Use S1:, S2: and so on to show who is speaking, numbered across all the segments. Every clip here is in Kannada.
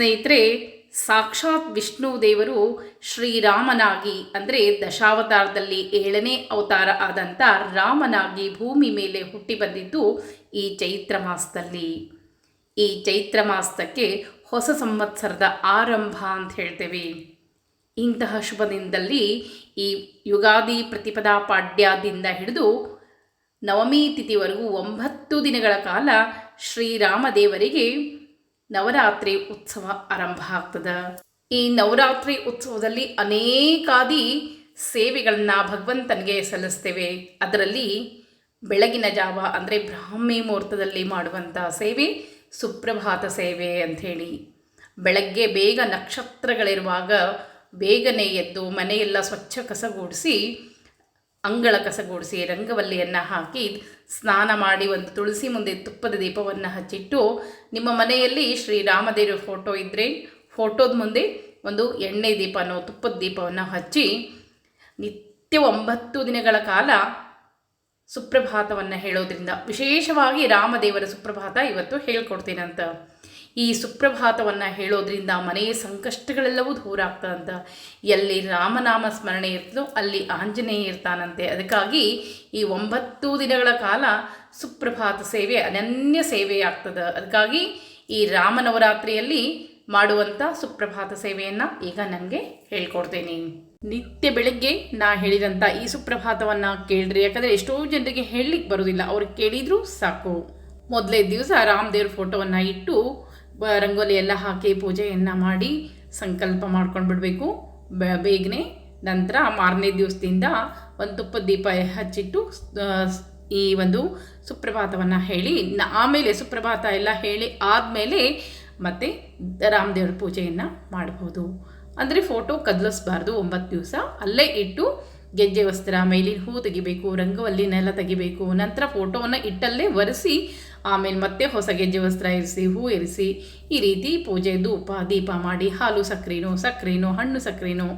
S1: ಸ್ನೇಹಿತರೆ, ಸಾಕ್ಷಾತ್ ವಿಷ್ಣು ದೇವರು ಶ್ರೀರಾಮನಾಗಿ, ಅಂದರೆ ದಶಾವತಾರದಲ್ಲಿ ಏಳನೇ ಅವತಾರ ಆದಂಥ ರಾಮನಾಗಿ ಭೂಮಿ ಮೇಲೆ ಹುಟ್ಟಿ ಬಂದಿದ್ದು ಈ ಚೈತ್ರ ಮಾಸದಲ್ಲಿ. ಈ ಚೈತ್ರ ಮಾಸಕ್ಕೆ ಹೊಸ ಸಂವತ್ಸರದ ಆರಂಭ ಅಂತ ಹೇಳ್ತೇವೆ. ಇಂತಹ ಶುಭ ದಿನದಲ್ಲಿ ಈ ಯುಗಾದಿ ಪ್ರತಿಪದಾ ಪಾಡ್ಯದಿಂದ ಹಿಡಿದು ನವಮಿ ತಿಥಿವರೆಗೂ ಒಂಬತ್ತು ದಿನಗಳ ಕಾಲ ಶ್ರೀರಾಮದೇವರಿಗೆ ನವರಾತ್ರಿ ಉತ್ಸವ ಆರಂಭ ಆಗ್ತದೆ. ಈ ನವರಾತ್ರಿ ಉತ್ಸವದಲ್ಲಿ ಅನೇಕಾದಿ ಸೇವೆಗಳನ್ನು ಭಗವಂತನಿಗೆ ಸಲ್ಲಿಸ್ತೇವೆ. ಅದರಲ್ಲಿ ಬೆಳಗಿನ ಜಾವ ಅಂದರೆ ಬ್ರಾಹ್ಮಿ ಮುಹೂರ್ತದಲ್ಲಿ ಮಾಡುವಂಥ ಸೇವೆ, ಸುಪ್ರಭಾತ ಸೇವೆ ಅಂಥೇಳಿ. ಬೆಳಗ್ಗೆ ಬೇಗ ನಕ್ಷತ್ರಗಳಿರುವಾಗ ಬೇಗನೆ ಎದ್ದು ಮನೆಯೆಲ್ಲ ಸ್ವಚ್ಛ ಕಸಗೂಡಿಸಿ ಅಂಗಳ ಕಸಗೂಡಿಸಿ ರಂಗವಲ್ಲಿಯನ್ನು ಹಾಕಿ ಸ್ನಾನ ಮಾಡಿ ಒಂದು ತುಳಸಿ ಮುಂದೆ ತುಪ್ಪದ ದೀಪವನ್ನು ಹಚ್ಚಿಟ್ಟು ನಿಮ್ಮ ಮನೆಯಲ್ಲಿ ಶ್ರೀರಾಮದೇವ್ರ ಫೋಟೋ ಇದ್ದರೆ ಫೋಟೋದ ಮುಂದೆ ಒಂದು ಎಣ್ಣೆ ದೀಪನೋ ತುಪ್ಪದ ದೀಪವನ್ನು ಹಚ್ಚಿ ನಿತ್ಯ ಒಂಬತ್ತು ದಿನಗಳ ಕಾಲ ಸುಪ್ರಭಾತವನ್ನು ಹೇಳೋದ್ರಿಂದ ವಿಶೇಷವಾಗಿ ರಾಮದೇವರ ಸುಪ್ರಭಾತ ಇವತ್ತು ಹೇಳ್ಕೊಡ್ತೀನಂತ. ಈ ಸುಪ್ರಭಾತವನ್ನು ಹೇಳೋದ್ರಿಂದ ಮನೆಯ ಸಂಕಷ್ಟಗಳೆಲ್ಲವೂ ದೂರ ಆಗ್ತದಂತ ಎಲ್ಲಿ ರಾಮನಾಮ ಸ್ಮರಣೆ ಇರ್ತದೋ ಅಲ್ಲಿ ಆಂಜನೇಯ ಇರ್ತಾನಂತೆ. ಅದಕ್ಕಾಗಿ ಈ ಒಂಬತ್ತು ದಿನಗಳ ಕಾಲ ಸುಪ್ರಭಾತ ಸೇವೆ ಅನನ್ಯ ಸೇವೆ ಆಗ್ತದೆ ಅದಕ್ಕಾಗಿ ಈ ರಾಮನವರಾತ್ರಿಯಲ್ಲಿ ಮಾಡುವಂಥ ಸುಪ್ರಭಾತ ಸೇವೆಯನ್ನು ಈಗ ನನಗೆ ಹೇಳ್ಕೊಡ್ತೇನೆ. ನಿತ್ಯ ಬೆಳಗ್ಗೆ ನಾ ಹೇಳಿದಂಥ ಈ ಸುಪ್ರಭಾತವನ್ನು ಕೇಳ್ರಿ. ಯಾಕಂದರೆ ಎಷ್ಟೋ ಜನರಿಗೆ ಹೇಳಲಿಕ್ಕೆ ಬರೋದಿಲ್ಲ. ಅವ್ರು ಕೇಳಿದರೂ ಸಾಕು. ಮೊದಲೇ ದಿವಸ ರಾಮದೇವ್ರ ಫೋಟೋವನ್ನು ಇಟ್ಟು ರಂಗೋಲಿ ಎಲ್ಲ ಹಾಕಿ ಪೂಜೆಯನ್ನು ಮಾಡಿ ಸಂಕಲ್ಪ ಮಾಡ್ಕೊಂಡು ಬಿಡಬೇಕು ಬೇಗನೆ ನಂತರ ಮಾರನೇ ದಿವಸದಿಂದ ಒಂದು ತುಪ್ಪ ದೀಪ ಹಚ್ಚಿಟ್ಟು ಈ ಒಂದು ಸುಪ್ರಭಾತವನ್ನು ಹೇಳಿ ಆಮೇಲೆ ಸುಪ್ರಭಾತ ಎಲ್ಲ ಹೇಳಿ ಆದಮೇಲೆ ಮತ್ತೆ ರಾಮದೇವರ ಪೂಜೆಯನ್ನು ಮಾಡ್ಬೋದು. ಅಂದರೆ ಫೋಟೋ ಕದಲಿಸ್ಬಾರ್ದು ಒಂಬತ್ತು ದಿವಸ. ಅಲ್ಲೇ ಇಟ್ಟು ಗೆಜ್ಜೆ ವಸ್ತ್ರ, ಮೇಲಿನ ಹೂ ತೆಗಿಬೇಕು ರಂಗವಲ್ಲಿನೆಲ್ಲ ತೆಗಿಬೇಕು, ನಂತರ ಫೋಟೋವನ್ನು ಇಟ್ಟಲ್ಲೇ ಒರೆಸಿ, ಆಮೇಲೆ ಮತ್ತೆ ಹೊಸ ಗೆಜ್ಜೆ ವಸ್ತ್ರ ಇರಿಸಿ, ಹೂ ಇರಿಸಿ, ಈ ರೀತಿ ಪೂಜೆ, ಧೂಪ, ದೀಪ ಮಾಡಿ, ಹಾಲು ಸಕ್ಕರೆನೋ ಸಕ್ಕರೆನೋ, ಹಣ್ಣು ಸಕ್ಕರೆನೋ,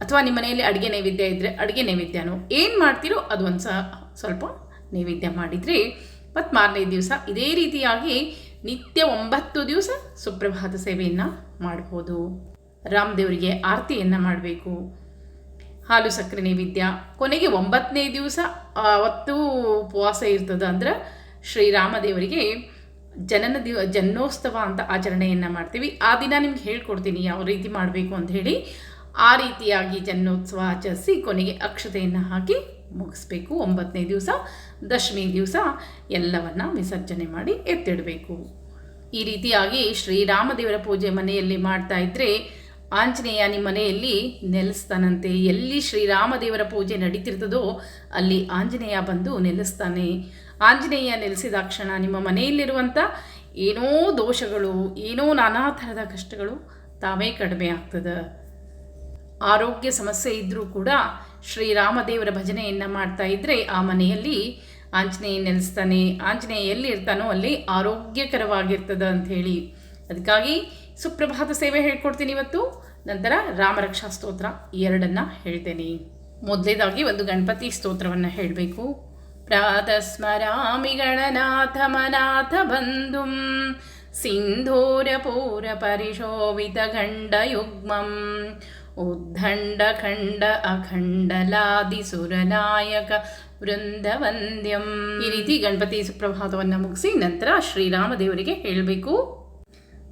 S1: ಅಥವಾ ನಿಮ್ಮ ಮನೆಯಲ್ಲಿ ಅಡುಗೆ ನೈವೇದ್ಯ ಇದ್ದರೆ ಅಡುಗೆ ನೈವೇದ್ಯನೋ, ಏನು ಮಾಡ್ತೀರೋ ಅದು ಒಂದು ಸ್ವಲ್ಪ ನೈವೇದ್ಯ ಮಾಡಿದರೆ ಮತ್ತು ಮಾರನೇ ದಿವಸ ಇದೇ ರೀತಿಯಾಗಿ ನಿತ್ಯ ಒಂಬತ್ತು ದಿವಸ ಸುಪ್ರಭಾತ ಸೇವೆಯನ್ನು ಮಾಡ್ಬೋದು. ರಾಮದೇವರಿಗೆ ಆರತಿಯನ್ನು ಮಾಡಬೇಕು. ಹಾಲು ಸಕ್ಕರೆ ನೈವೇದ್ಯ. ಕೊನೆಗೆ ಒಂಬತ್ತನೇ ದಿವಸ ಅವತ್ತು ಉಪವಾಸ ಇರ್ತದೆ ಅಂದ್ರೆ ಶ್ರೀರಾಮದೇವರಿಗೆ ಜನನ ದಿವ, ಜನ್ಮೋತ್ಸವ ಅಂತ ಆಚರಣೆಯನ್ನು ಮಾಡ್ತೀವಿ. ಆ ದಿನ ನಿಮ್ಗೆ ಹೇಳ್ಕೊಡ್ತೀನಿ ಯಾವ ರೀತಿ ಮಾಡಬೇಕು ಅಂತ ಹೇಳಿ. ಆ ರೀತಿಯಾಗಿ ಜನ್ಮೋತ್ಸವ ಆಚರಿಸಿ ಕೊನೆಗೆ ಅಕ್ಷತೆಯನ್ನು ಹಾಕಿ ಮುಗಿಸ್ಬೇಕು. ಒಂಬತ್ತನೇ ದಿವಸ, ದಶಮಿ ದಿವಸ ಎಲ್ಲವನ್ನ ವಿಸರ್ಜನೆ ಮಾಡಿ ಎತ್ತಿಡಬೇಕು. ಈ ರೀತಿಯಾಗಿ ಶ್ರೀರಾಮದೇವರ ಪೂಜೆ ಮನೆಯಲ್ಲಿ ಮಾಡ್ತಾ ಇದ್ದರೆ ಆಂಜನೇಯ ನಿಮ್ಮ ಮನೆಯಲ್ಲಿ ನೆಲೆಸ್ತಾನಂತೆ. ಎಲ್ಲಿ ಶ್ರೀರಾಮದೇವರ ಪೂಜೆ ನಡೀತಿರ್ತದೋ ಅಲ್ಲಿ ಆಂಜನೇಯ ಬಂದು ನೆಲೆಸ್ತಾನೆ. ಆಂಜನೇಯ ನೆಲೆಸಿದ ಕ್ಷಣ ನಿಮ್ಮ ಮನೆಯಲ್ಲಿರುವಂಥ ಏನೋ ದೋಷಗಳು, ಏನೋ ನಾನಾ ಥರದ ಕಷ್ಟಗಳು ತಾವೇ ಕಡಿಮೆ ಆಗ್ತದೆ. ಆರೋಗ್ಯ ಸಮಸ್ಯೆ ಇದ್ದರೂ ಕೂಡ ಶ್ರೀರಾಮದೇವರ ಭಜನೆಯನ್ನು ಮಾಡ್ತಾ ಇದ್ದರೆ ಆ ಮನೆಯಲ್ಲಿ ಆಂಜನೇಯ ನೆಲೆಸ್ತಾನೆ. ಆಂಜನೇಯ ಎಲ್ಲಿ ಇರ್ತಾನೋ ಅಲ್ಲಿ ಆರೋಗ್ಯಕರವಾಗಿರ್ತದೆ ಅಂಥೇಳಿ ಅದಕ್ಕಾಗಿ ಸುಪ್ರಭಾತ ಸೇವೆ ಹೇಳ್ಕೊಡ್ತೀನಿ ಇವತ್ತು. ನಂತರ ರಾಮರಕ್ಷಾ ಸ್ತೋತ್ರ ಎರಡನ್ನು ಹೇಳ್ತೇನೆ. ಮೊದಲೇದಾಗಿ ಒಂದು ಗಣಪತಿ ಸ್ತೋತ್ರವನ್ನು ಹೇಳಬೇಕು. ಪ್ರಾತಸ್ಮರಾಮಿ ಮನಾಥ ಬಂಧುಂ ಖಂಡ ಅಖಂಡಲಾದಿ ಸುರನಾಯಕ ವೃಂದವಂದ್ಯಂ. ಈ ರೀತಿ ಗಣಪತಿ ಸುಪ್ರಭಾತವನ್ನು ಮುಗಿಸಿ ನಂತರ ಶ್ರೀರಾಮದೇವರಿಗೆ ಹೇಳಬೇಕು.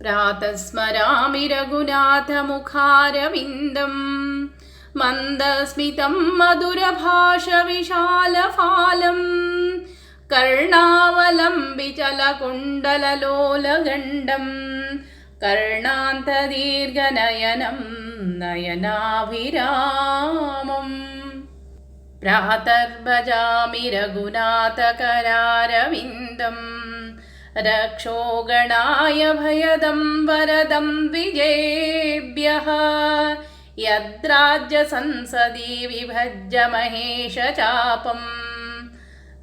S1: प्रातः स्मरामि रघुनाथमुखारविन्दं मन्दस्मितं मधुरभाषविशालफालं कर्णावलम्बिचलकुण्डललोलगण्डम्। कर्णान्तदीर्घनयनं नयनाभिरामम्। प्रातर्भजामि रघुनाथकरारविन्दम् रक्षोगणाय भयदं वरदं विजेभ्यः। यद्राज्यसंसदि विभज्य महेशचापम्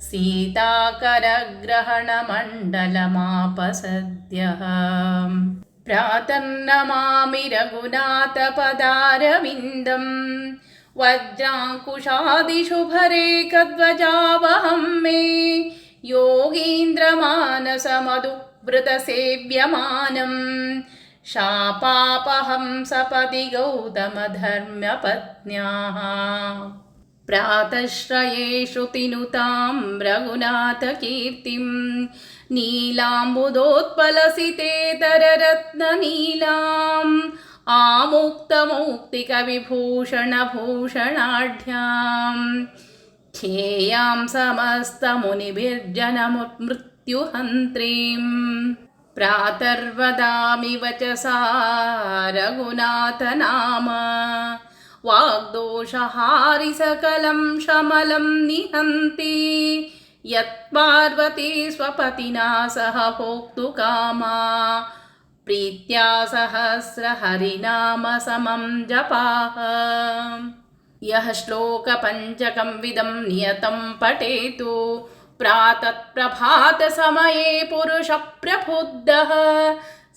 S1: सीताकरग्रहणमण्डलमाप प्रातन्नमामि रघुनाथपदारविन्दम् वज्राङ्कुशादिशुभरेकध्वजावहं मे। योगीन्द्रमानसमधुवृतसेव्यमानं शापापहं सपदि गौतमधर्म्यपत्न्याः प्रातश्रयेषु श्रुतिनुतां रघुनाथकीर्तिं। नीलाम्बुदोत्पलसितेतररत्ननीलाम् आमुक्तमुक्तिकविभूषणभूषणाढ्याम् ेयां समस्तमुनिभिर्जनमुमृत्युहन्त्रीं प्रातर्वदामि वचसारघुनाथनाम वाग्दोषहारिसकलं शमलं निहन्ति। यत्पार्वती स्वपतिना सह भोक्तुकामा प्रीत्या सहस्रहरिनामसमं जपाः। यः श्लोकपञ्चकं विदं नियतं पठेतु। प्रातत्प्रभातसमये पुरुषप्रबुद्धः।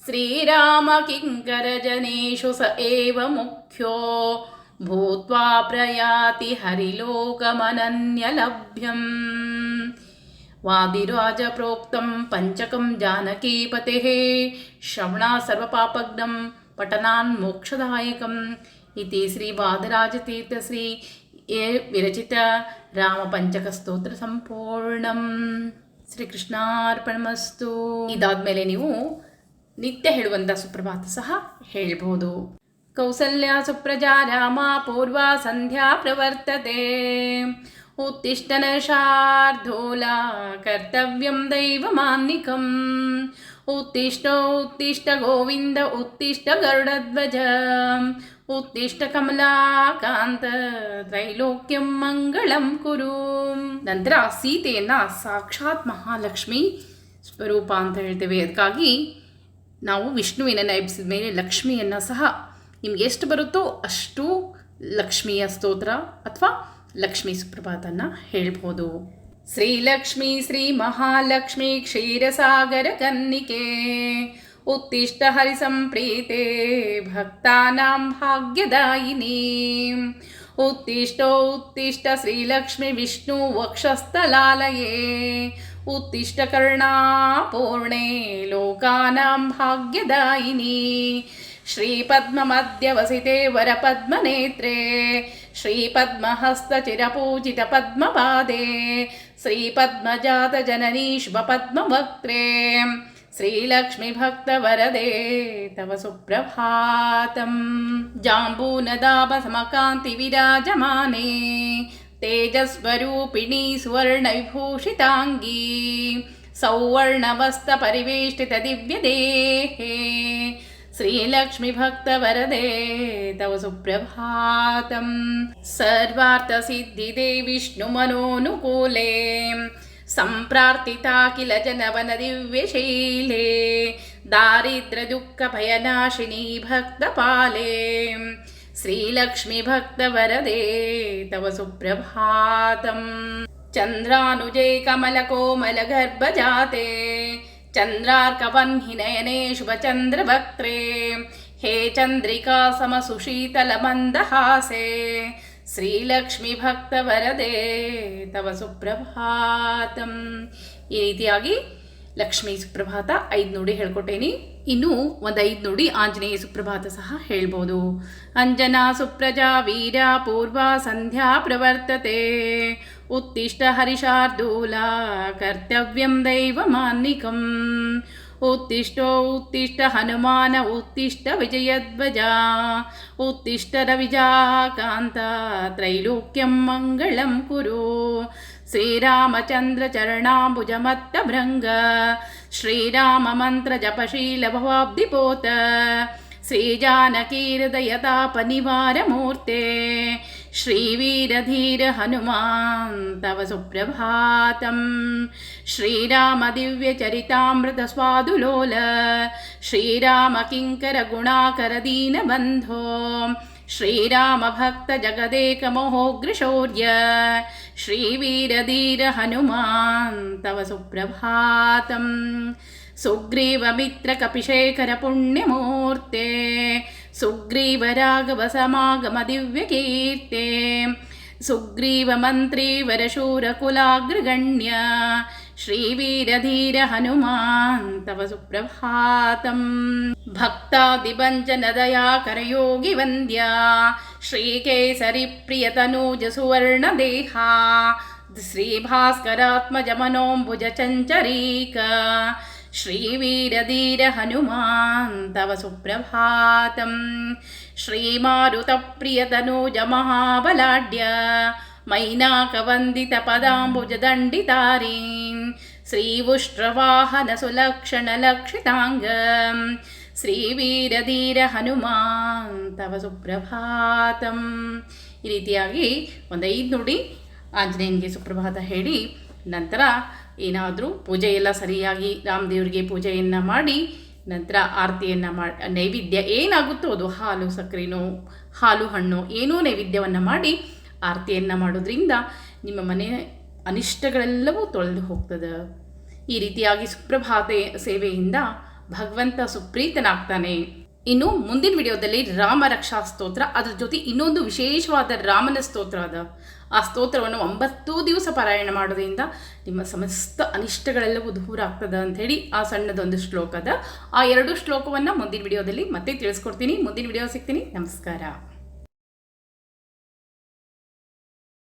S1: श्रीरामकिङ्करजनेषु स एव मुख्यो। भूत्वा प्रयाति हरिलोकमनन्यलभ्यम्। वादिराजप्रोक्तं पञ्चकं जानकीपतेः। श्रवणा सर्वपापग्नं पठनान् इति श्रीवादराजतीर्थश्री ये ವಿರಚಿತ ರಾಮಪಂಚಕಸ್ತೋತ್ರ ಸಂಪೂರ್ಣಂ ಶ್ರೀಕೃಷ್ಣಾರ್ಪಣಮಸ್ತು ಇದಾದ್ಮೇಲೆ ನೀವು ನಿತ್ಯ ಹೇಳುವಂಥ ಸುಪ್ರಭಾತ ಸಹ ಹೇಳ್ಬೋದು ಕೌಸಲ್ಯ ಸುಪ್ರಜಾ ರಾಮ ಪೂರ್ವ ಸಂಧ್ಯಾ ಪ್ರವರ್ತತೆ उत्तिष्ठन शार्दूला कर्तव्यं दैवमान्निकम् उत्तिष्ठ उत्तिष्ठ गोविन्द उत्तिष्ठ गरुडध्वज उत्तिष्ठ ಕಮಲಾಕಾಂತ ತ್ರೈಲೋಕ್ಯಂ ಮಂಗಳಂ ಕುರು ನಂತರ ಸೀತೆಯನ್ನು ಸಾಕ್ಷಾತ್ ಮಹಾಲಕ್ಷ್ಮಿ ಸ್ವರೂಪ ಅಂತ ಹೇಳ್ತೇವೆ ಅದಕ್ಕಾಗಿ ನಾವು ವಿಷ್ಣುವಿನ ಎಬ್ಸಿದ ಮೇಲೆ ಲಕ್ಷ್ಮಿಯನ್ನು ಸಹ ನಿಮ್ಗೆ ಎಷ್ಟು ಬರುತ್ತೋ ಅಷ್ಟು ಲಕ್ಷ್ಮಿಯ ಸ್ತೋತ್ರ ಅಥವಾ ಲಕ್ಷ್ಮೀ ಸುಪ್ರಭಾತನ ಹೇಳ್ಬೋದು श्रीलक्ष्मी श्रीमहालक्ष्मी क्षीरसागरकन्निके उत्तिष्ठ हरिसम्प्रीते भक्तानां भाग्यदायिनी। उत्तिष्ठो उत्तिष्ठ श्रीलक्ष्मी उत्तिष्ठत्तिष्ठ श्रीलक्ष्मीविष्णुवक्षस्थलालये उत्तिष्ठकर्णापूर्णे लोकानां भाग्यदायिनी। श्रीपद्ममध्यवसिते वरपद्मनेत्रे श्रीपद्महस्तचिरपूजितपद्मपादे श्रीपद्मजातजननी श्रीलक्ष्मीभक्तवरदे तव सुप्रभातम्। जाम्बूनदाभमकान्तिविराजमाने तेजस्वरूपिणी सुवर्णविभूषिताङ्गी सौवर्णवस्तपरिवेष्टितदिव्यदेहे श्रीलक्ष्मीभक्तवरदे तव सुप्रभातं सर्वार्थसिद्धिदे विष्णुमनोनुकूले सम्प्रार्थिता किल जनवनदिव्यशैले दारिद्र्यदुःखभयनाशिनी भक्तपाले श्रीलक्ष्मीभक्तवरदे तव सुप्रभातं। चन्द्रानुजे कमलकोमलगर्भजाते చంద్రార్కవన్హినయనే శుభచంద్రభక్త్రే హే చంద్రికా సమసుశీతలమందహాసే శ్ರೀಲಕ್ಷ್ಮಿ ಭಕ್ತವರದೆ ತವ ಸುಪ್ರಭಾತಂ ಈ ರೀತಿಯಾಗಿ ಲಕ್ಷ್ಮೀ ಸುಪ್ರಭಾತ ಐದು ನುಡಿ ಹೇಳ್ಕೊಟ್ಟೇನಿ ಇನ್ನು ಒಂದು ಐದು ನುಡಿ ಆಂಜನೇಯ ಸುಪ್ರಭಾತ ಸಹ ಹೇಳ್ಬೋದು ಅಂಜನಾ ಸುಪ್ರಜಾ ವೀರ ಪೂರ್ವ ಸಂಧ್ಯಾ ಪ್ರವರ್ತತೆ ಉತ್ತಿಷ್ಟ ಹರಿಶಾರ್ದೂಲ ಕರ್ತವ್ಯಂ ದೈವಮಾನ್ನಿಕಂ उत्तिष्ठो उत्तिष्ठ हनुमान उत्तिष्ठ विजयध्वजा उत्तिष्ठ रविजाकान्ता त्रैलोक्यं मङ्गलं कुरु श्रीरामचन्द्रचरणाम्बुजमत्तभृङ्ग श्रीराममन्त्रजपशीलभवाब्धिपोत श्रीजानकीहृदयतापनिवारमूर्ते श्रीवीरधीर हनुमान् तव सुप्रभातं श्रीरामदिव्यचरितामृतस्वादुलोल श्रीरामकिङ्करगुणाकरदीनबन्धो श्रीरामभक्तजगदेकमहोग्रशौर्य श्रीवीरधीर हनुमान् तव सुप्रभातम्। सुग्रीवमित्रकपिशेखरपुण्यमूर्ते सुग्रीवराघवसमागमदिव्यकीर्ते सुग्रीवमन्त्रीवरशूरकुलाग्रगण्य श्रीवीरधीर हनुमान् तव सुप्रभातम्। भक्तादिभञ्जनदया करयोगिवन्द्या श्रीकेसरिप्रियतनूजसुवर्णदेहा श्रीभास्करात्मजमनोऽम्बुजचञ्चरीक श्रीवीरधीरहनुमान् तव सुप्रभातं। श्रीमारुतप्रियतनूजमहाबलाढ्य मैनाकवन्दितपदाम्बुजदण्डितारीं श्रीवुष्ट्रवाहनसुलक्षणलक्षिताङ्गम् ಶ್ರೀವೀರಧೀರ ಹನುಮಾನ್ ತವ ಸುಪ್ರಭಾತಂ ಈ ರೀತಿಯಾಗಿ ಒಂದು ಐದು ನುಡಿ ಆಂಜನೇಯನಿಗೆ ಸುಪ್ರಭಾತ ಹೇಳಿ, ನಂತರ ಏನಾದರೂ ಪೂಜೆ ಎಲ್ಲ ಸರಿಯಾಗಿ ರಾಮದೇವರಿಗೆ ಪೂಜೆಯನ್ನು ಮಾಡಿ, ನಂತರ ಆರತಿಯನ್ನು ಮಾಡಿ ನೈವೇದ್ಯ ಏನಾಗುತ್ತೋ ಅದು ಹಾಲು, ಸಕ್ಕರೆನೋ, ಹಾಲು, ಹಣ್ಣು, ಏನೋ ನೈವೇದ್ಯವನ್ನು ಮಾಡಿ ಆರತಿಯನ್ನು ಮಾಡೋದ್ರಿಂದ ನಿಮ್ಮ ಮನೆ ಅನಿಷ್ಟಗಳೆಲ್ಲವೂ ತೊಳೆದು ಹೋಗ್ತದೆ. ಈ ರೀತಿಯಾಗಿ ಸುಪ್ರಭಾತ ಸೇವೆಯಿಂದ ಭಗವಂತ ಸುಪ್ರೀತನಾಗ್ತಾನೆ. ಇನ್ನು ಮುಂದಿನ ವಿಡಿಯೋದಲ್ಲಿ ರಾಮ ರಕ್ಷಾ ಸ್ತೋತ್ರ, ಅದ್ರ ಜೊತೆ ಇನ್ನೊಂದು ವಿಶೇಷವಾದ ರಾಮನ ಸ್ತೋತ್ರ ಅದ. ಆ ಸ್ತೋತ್ರವನ್ನು ಒಂಬತ್ತು ದಿವಸ ಪಾರಾಯಣ ಮಾಡೋದ್ರಿಂದ ನಿಮ್ಮ ಸಮಸ್ತ ಅನಿಷ್ಟಗಳೆಲ್ಲವೂ ದೂರ ಆಗ್ತದ ಅಂಥೇಳಿ ಆ ಸಣ್ಣದೊಂದು ಶ್ಲೋಕ ಅದ. ಆ ಎರಡು ಶ್ಲೋಕವನ್ನು ಮುಂದಿನ ವಿಡಿಯೋದಲ್ಲಿ ಮತ್ತೆ ತಿಳಿಸ್ಕೊಡ್ತೀನಿ. ಮುಂದಿನ ವಿಡಿಯೋ ಸಿಗ್ತೀನಿ. ನಮಸ್ಕಾರ.